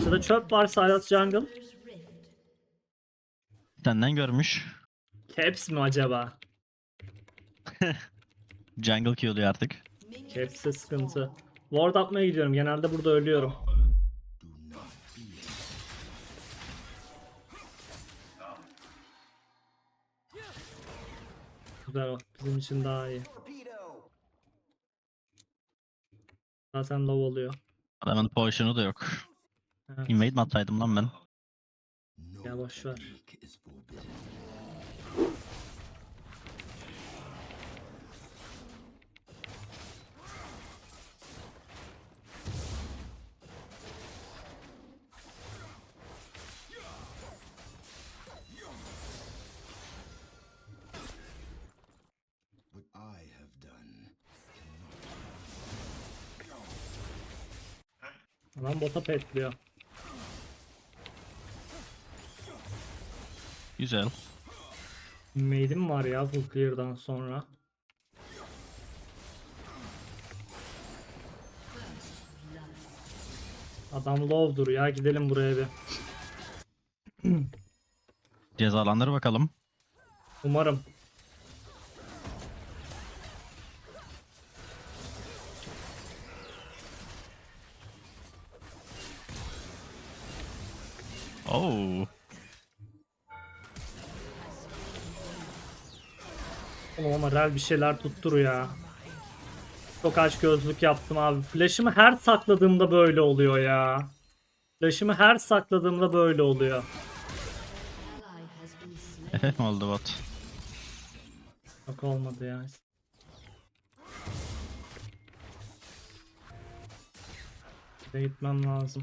Karşıda çöp var Sylas Jungle. Senden görmüş. Caps mi acaba? Jungle key oluyor artık. Caps'e sıkıntı. Ward atmaya gidiyorum. Genelde burada ölüyorum. Güzel o. Bizim için daha iyi. Zaten low oluyor. Adamın potion'u da yok. Evet. Invade mi atsaydım lan ben? Ya boş ver. Adam bota petliyor. Güzel. Maid'im var ya full clear'dan sonra. Adam low'dur ya gidelim buraya bir. Cezalandır bakalım. Umarım. Oo. Oğlum ama rel bir şeyler tuttur ya. Çok aç gözlük yaptım abi. Flash'ımı her sakladığımda böyle oluyor ya. Flash'ımı her sakladığımda böyle oluyor. Oldu bot? Yok olmadı ya. Gitmem lazım.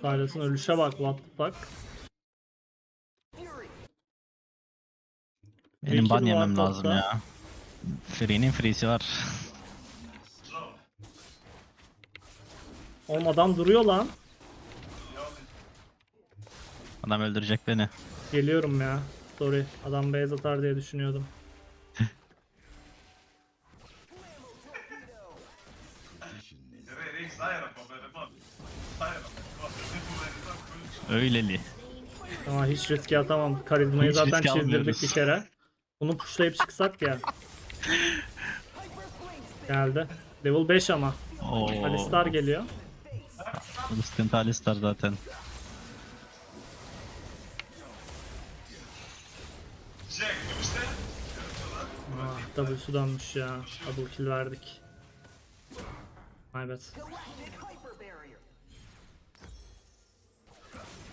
Silas'ın ölüşe bak what the fuck. Benim ban yemem lazım ya. Free'nin free'si var. Oğlum adam duruyor lan. Adam öldürecek beni. Geliyorum ya. Sorry. Adam base atar diye düşünüyordum. Öyleli. Ama hiç riske atamam. Karizmayı Hiç zaten çizdirdik almıyoruz. bir kere. Bunu pushlayıp çıksak ya. Geldi. Level 5 ama. Oo. Alistar geliyor. Bu sıkıntı Alistar zaten. Ah W'su dönmüş ya. Double kill verdik. My bad.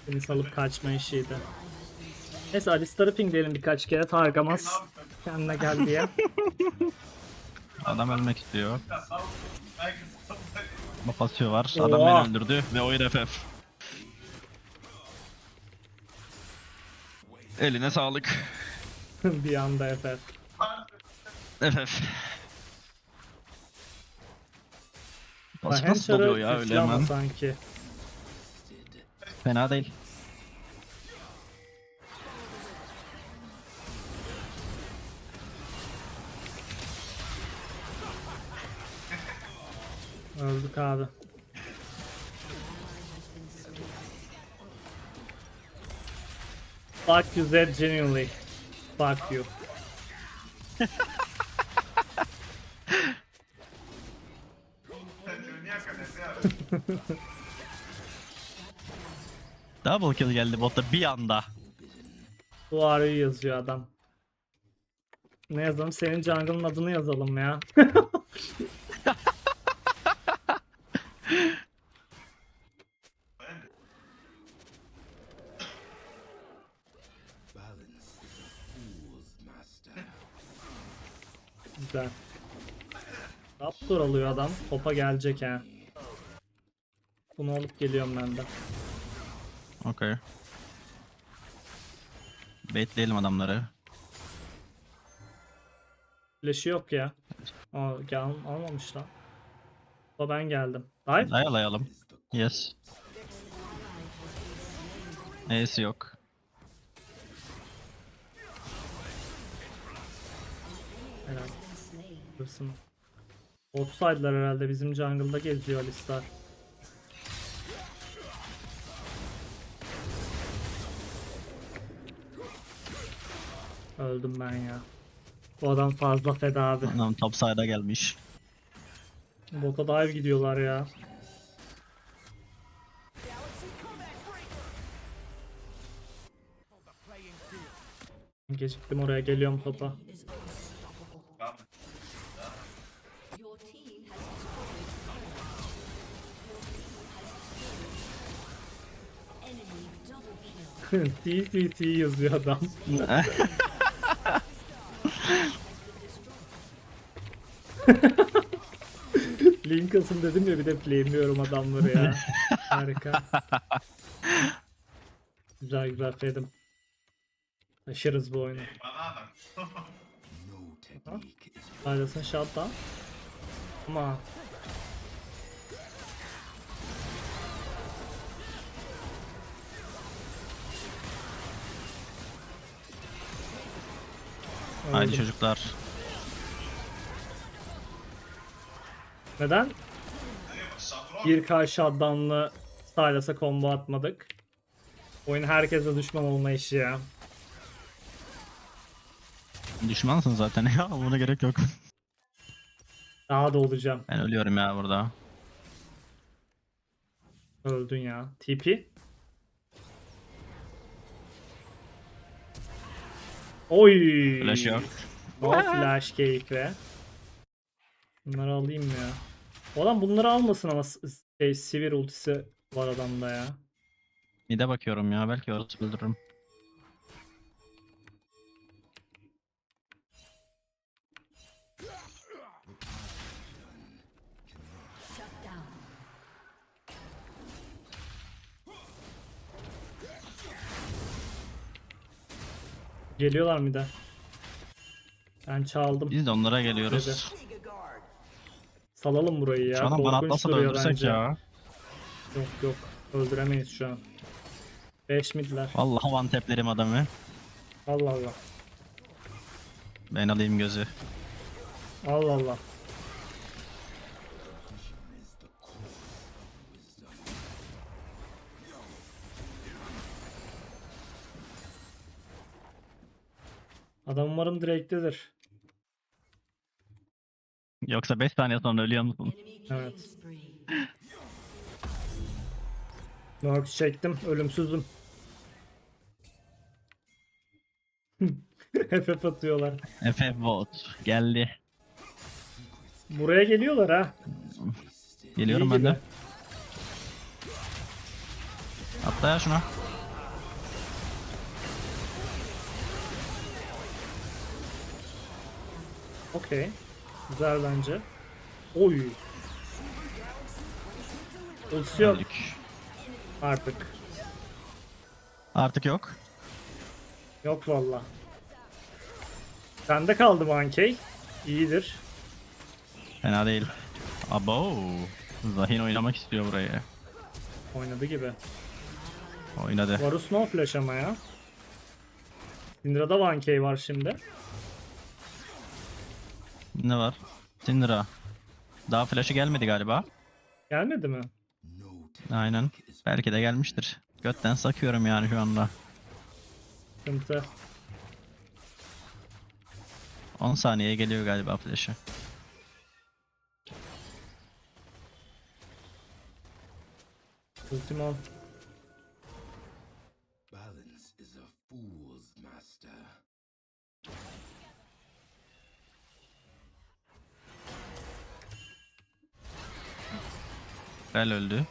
Beni salıp kaçma işiydi. Neyse Alistar'ı pingleyelim birkaç kere Targamaz kendine gel diye. Adam ölmek istiyor. Ama pasıyor var. Adam Oha. beni öldürdü ve oyun FF. Eline sağlık. bir anda FF. FF. Nasıl, nasıl doluyor ya öyle ama hemen? sanki. Fena değil. Öldük abi. Fuck you Zed genuinely. Fuck you. Double kill geldi botta bir anda. Duvarı yazıyor adam. Ne yazalım? Senin jungle'ın adını yazalım ya. Güzel. Raptor alıyor adam. Topa gelecek he. Bunu alıp geliyorum ben de. Okey. Baitleyelim adamları. Flash'ı yok ya. Aa, gel almamış lan. Topa ben geldim. Dive? Dayalayalım. Yes. Neyse yok. Helal. Hırsın. Herhalde bizim jungle'da geziyor Alistar. Öldüm ben ya. Bu adam fazla feda abi. Adam top side'a gelmiş. Bota dive gidiyorlar ya. Geciktim oraya geliyorum topa. Ben Your team has destroyed Enemy double kill. TCC yazıyor adam. Lincoln dedim ya bir de flameliyorum adamları ya. Harika. Güzel güzel fedim. Taşırız bu oyunu. bana bak. No technique is Faydasın shutdown. Ama Haydi Öldüm. çocuklar. Neden Şadron. 1K shutdown'lı Sylas'a combo atmadık? Oyun herkese düşman olma işi ya. Düşmansın zaten ya. Buna gerek yok. Daha da olacağım. Ben ölüyorum ya burada. Öldün ya. TP. Oy. Flash yok. No flash keyfi. Bunları alayım mı ya? O adam bunları almasın ama şey, sivir ultisi var adamda ya. Mide bakıyorum ya. Belki orası öldürürüm. Geliyorlar mı da? Ben çaldım. Biz de onlara geliyoruz. Dedi. Salalım burayı ya. Şu an bana atlasa da öldürsek bence. ya. Yok yok. Öldüremeyiz şu an. 5 midler. Vallahi one taplerim adamı. Allah Allah. Ben alayım gözü. Allah Allah. Adam umarım direktedir. Yoksa 5 saniye sonra ölüyor musun? Evet. Mercs çektim. Ölümsüzüm. FF atıyorlar. FF bot geldi. Buraya geliyorlar ha. Geliyorum İyi ben gibi. de. Atla ya şuna. Okey. Güzel bence. Oy. Ultisi yok Öldük. artık. Artık yok. Yok valla. Sende kaldı Mankey. İyidir. Fena değil. Abo. Zahin oynamak istiyor burayı. Oynadı gibi. Oynadı. Varus no flash ama ya. Syndra'da Mankey var şimdi. Ne var? Syndra. Daha flash'ı gelmedi galiba. Gelmedi mi? Aynen. Belki de gelmiştir. Götten sakıyorum yani şu anda. Sıkıntı. 10 saniyeye geliyor galiba flash'ı. Ultimon. Rel öldü.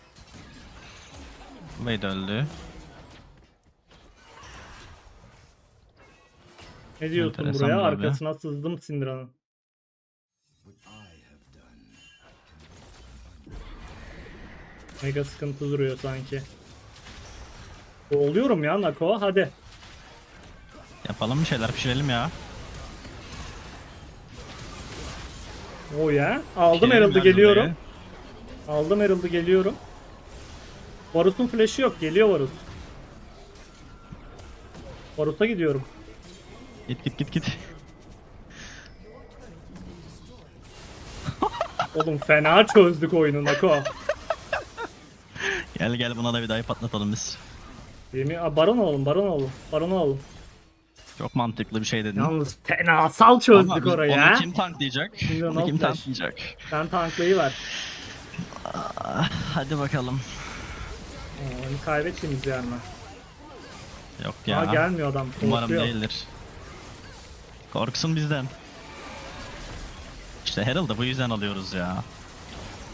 Wade öldü. Ne diyorsun Enteresan buraya? bir abi. Arkasına sızdım Syndra'nın. Mega sıkıntı duruyor sanki. Oluyorum ya Nako hadi. Yapalım bir şeyler pişirelim ya. O ya. Aldım Pişirelim Herald'ı ya geliyorum. burayı. Aldım Herald'ı geliyorum. Varus'un flash'ı yok. Geliyor Varus. Varus'a gidiyorum. Git git git git. Oğlum fena çözdük oyunu Nako. Gel gel buna da bir daha patlatalım biz. Yemin... Aa, baron oğlum, baron oğlum, baron oğlum. Çok mantıklı bir şey dedin. Yalnız fenasal çözdük Ama orayı onu ha. kim tanklayacak? Şimdi Onu kim tanklayacak? Sen tanklayı ver. Ah, hadi bakalım. Oyunu kaybettiğimiz yer mi? Yok Ya. ya. gelmiyor adam. Umarım korkuyor. değildir. Korksun bizden. İşte Herald'ı bu yüzden alıyoruz ya.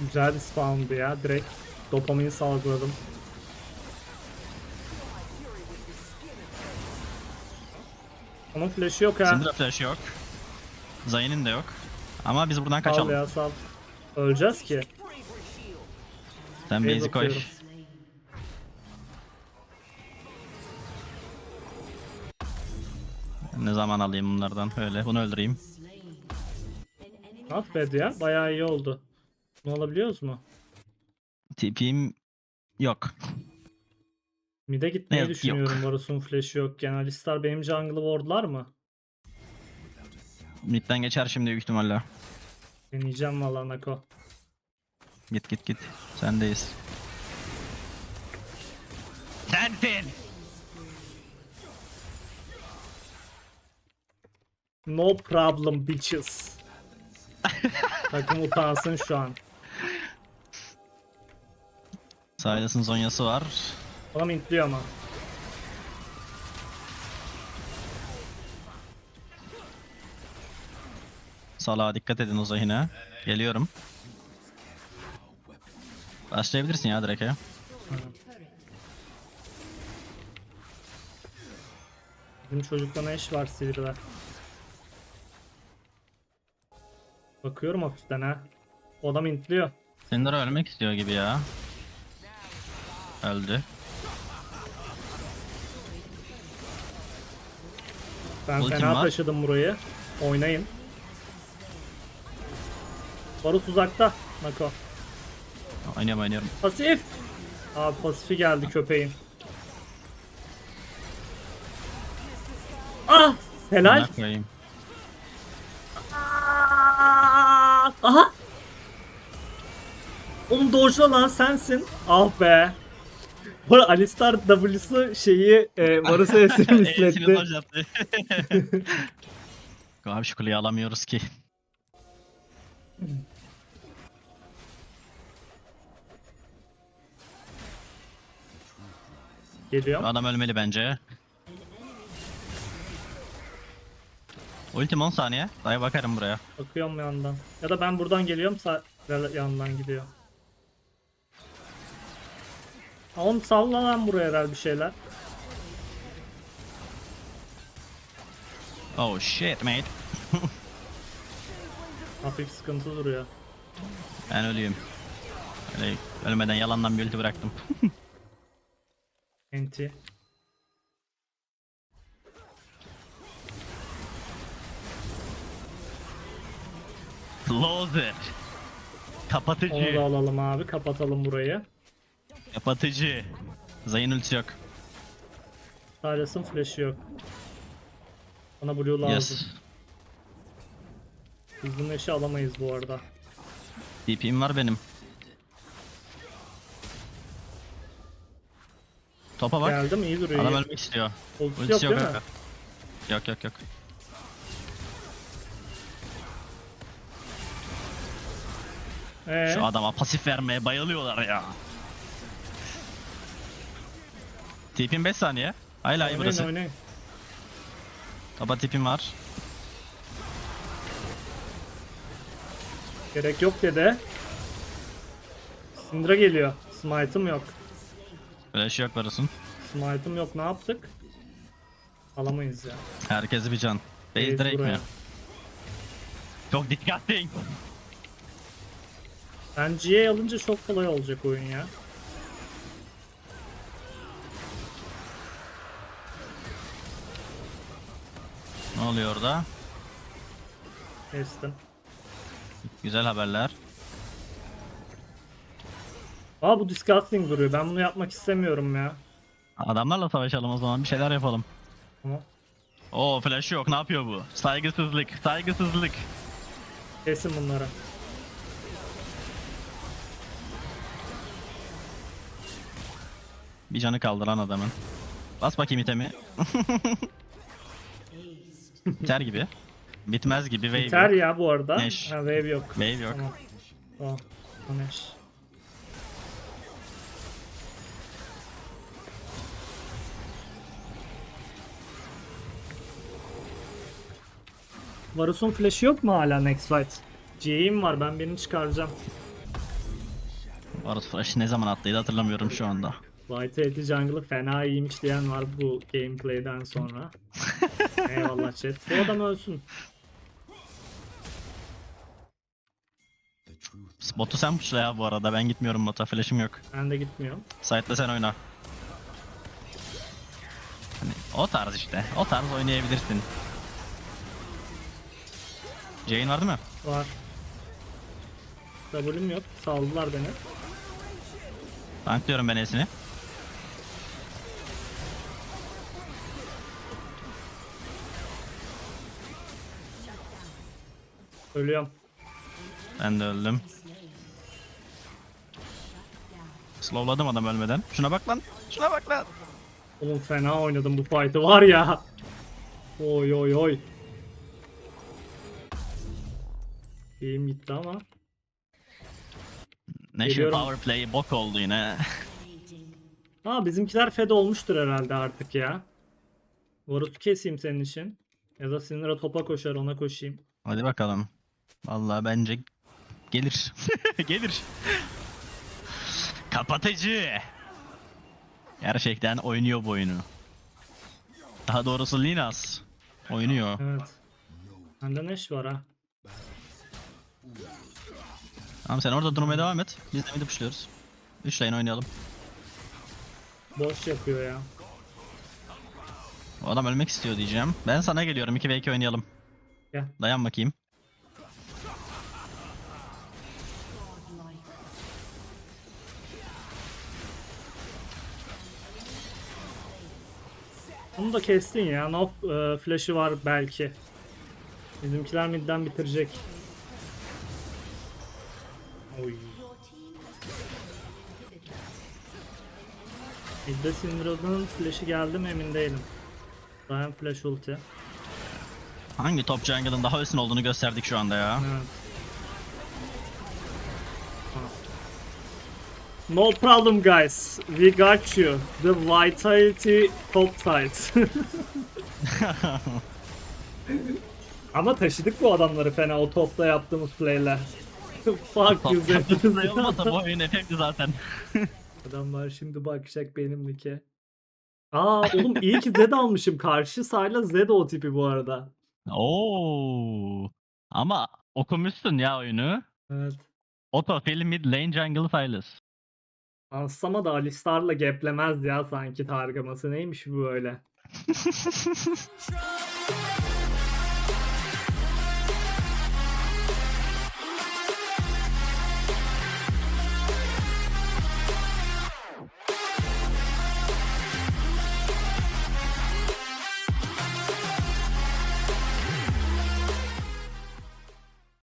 Güzel bir spawn'dı ya. Direkt dopamin salgıladım. Onun flash'ı yok ha. Syndra flash yok. Zayn'in de yok. Ama biz buradan Sal kaçalım. ya sal. Öleceğiz ki. Sen Base base'i atıyorum. Ne zaman alayım bunlardan? Öyle. Bunu öldüreyim. Not bad ya. Bayağı iyi oldu. Ne olabiliyoruz mu? TP'm yok. Mid'e gitmeyi Yok, düşünüyorum. Varus'un flash'ı yokken. Alistar benim jungle'ı wardlar mı? Mid'den geçer şimdi büyük ihtimalle. Deneyeceğim valla Nako. Git git git. Sendeyiz. Sensin. No problem bitches. Takım utansın şu an. Silas'ın zonyası var. Adam intliyor ama. Salaha dikkat edin o zahine. Geliyorum. Başlayabilirsin ya direkt ya. Bizim çocukta ne iş var Sivri'de? Bakıyorum hafiften ha. O adam intliyor. Syndra ölmek istiyor gibi ya. Öldü. Ben Ultim fena var. taşıdım burayı. Oynayın. Barut uzakta. Nako. Oynuyorum oynuyorum. Pasif. Abi pasifi geldi köpeğin. Ah! Helal. Koyayım. Aa! Aha! Oğlum dojla lan sensin. Ah be. Bu arada Alistar W'su şeyi e, Varus'a esir Eğitimini misletti. başlattı. Abi şu kuleyi alamıyoruz ki. Geliyor. Adam ölmeli bence. Ultim 10 saniye. Dayı bakarım buraya. Bakıyorum yandan. Ya da ben buradan geliyorum sa yandan gidiyor. Oğlum salla lan buraya herhalde bir şeyler. Oh shit mate. Hafif sıkıntı duruyor. Ben ölüyüm. Öyle ölmeden yalandan bir ulti bıraktım. Enti. Loser. Onu da Kapatıcı. alalım abi. Kapatalım burayı. Kapatıcı. Zayn ulti yok. Silas'ın flash'ı yok. Bana blue lazım. Yes. Biz bunun eşi alamayız bu arada. TP'm var benim. Topa bak. Geldim iyi duruyor. Adam iyi. ölmek istiyor. Ultisi Ultisi yok yok. değil mi? yok. Yok yok. Ee, Şu adama pasif vermeye bayılıyorlar ya. Tipim 5 saniye. Hala iyi burası. oynayın. Kaba tipim var. Gerek yok dedi. Syndra geliyor. Smite'ım yok. Flash yok varısın. Smite'ım yok. Ne yaptık? Alamayız ya. Herkesi bir can. Base direkt buraya. mi? Çok disgusting. Ben GA alınca çok kolay olacak oyun ya. Ne oluyor orada? Kestim. Güzel haberler. Aa bu disgusting duruyor. Ben bunu yapmak istemiyorum ya. Adamlarla savaşalım o zaman bir şeyler yapalım. Tamam. Oo flash yok ne yapıyor bu? Saygısızlık, saygısızlık. Kesin bunları. Bir canı kaldıran adamın. Bas bakayım itemi. Biter gibi. Bitmez gibi wave Biter yok. ya bu arada. Neş. Ha, wave yok. Wave yok. Tamam. Oh. o Varus'un flash'ı yok mu hala next fight? J'im var ben birini çıkaracağım. Varus flash ne zaman attıydı hatırlamıyorum şu anda. Vitality Jungle'ı fena iyiymiş diyen var bu gameplay'den sonra. Eyvallah chat. Bu adam ölsün. Botu sen pushla ya bu arada ben gitmiyorum bota flash'ım yok. Ben de gitmiyorum. Site'de sen oyna. Hani o tarz işte. O tarz oynayabilirsin. Jane var değil mi? Var. W'm yok. Saldılar beni. Tanklıyorum ben esini. Ölüyorum. Ben de öldüm. Slowladım adam ölmeden. Şuna bak lan. Şuna bak lan. Oğlum fena oynadım bu fight'ı var ya. Oy oy oy. İyiyim gitti ama. Nation Geliyorum. Power Play bok oldu yine. Ha bizimkiler fed olmuştur herhalde artık ya. Varus'u keseyim senin için. Ya da Sinira topa koşar ona koşayım. Hadi bakalım. Vallahi bence gelir. gelir. Kapatıcı. Gerçekten oynuyor bu oyunu. Daha doğrusu Linas oynuyor. Evet. Bende Neş var ha. Tamam sen orada durmaya devam et. Biz de midi pushluyoruz. 3 lane oynayalım. Boş yapıyor ya. O adam ölmek istiyor diyeceğim. Ben sana geliyorum 2v2 oynayalım. Gel. Dayan bakayım. Onu da kestin ya. No e, flash'ı var belki. Bizimkiler midden bitirecek. Oy. Midde Syndra'nın flash'ı geldi mi emin değilim. Dayan flash ulti. Hangi top jungle'ın daha üstün olduğunu gösterdik şu anda ya. Evet. No problem guys. We got you. The vitality top tight. Ama taşıdık bu adamları fena o topta yaptığımız playler. Fuck you Top olmasa bu oyun efekti zaten. Adamlar şimdi bakacak benim nike. Aa oğlum iyi ki Zed almışım. Karşı sayla Zed o tipi bu arada. Oo. Ama okumuşsun ya oyunu. Evet. Autofill mid lane jungle Silas. Ansama da Alistar'la geplemez ya sanki targaması. Neymiş bu böyle?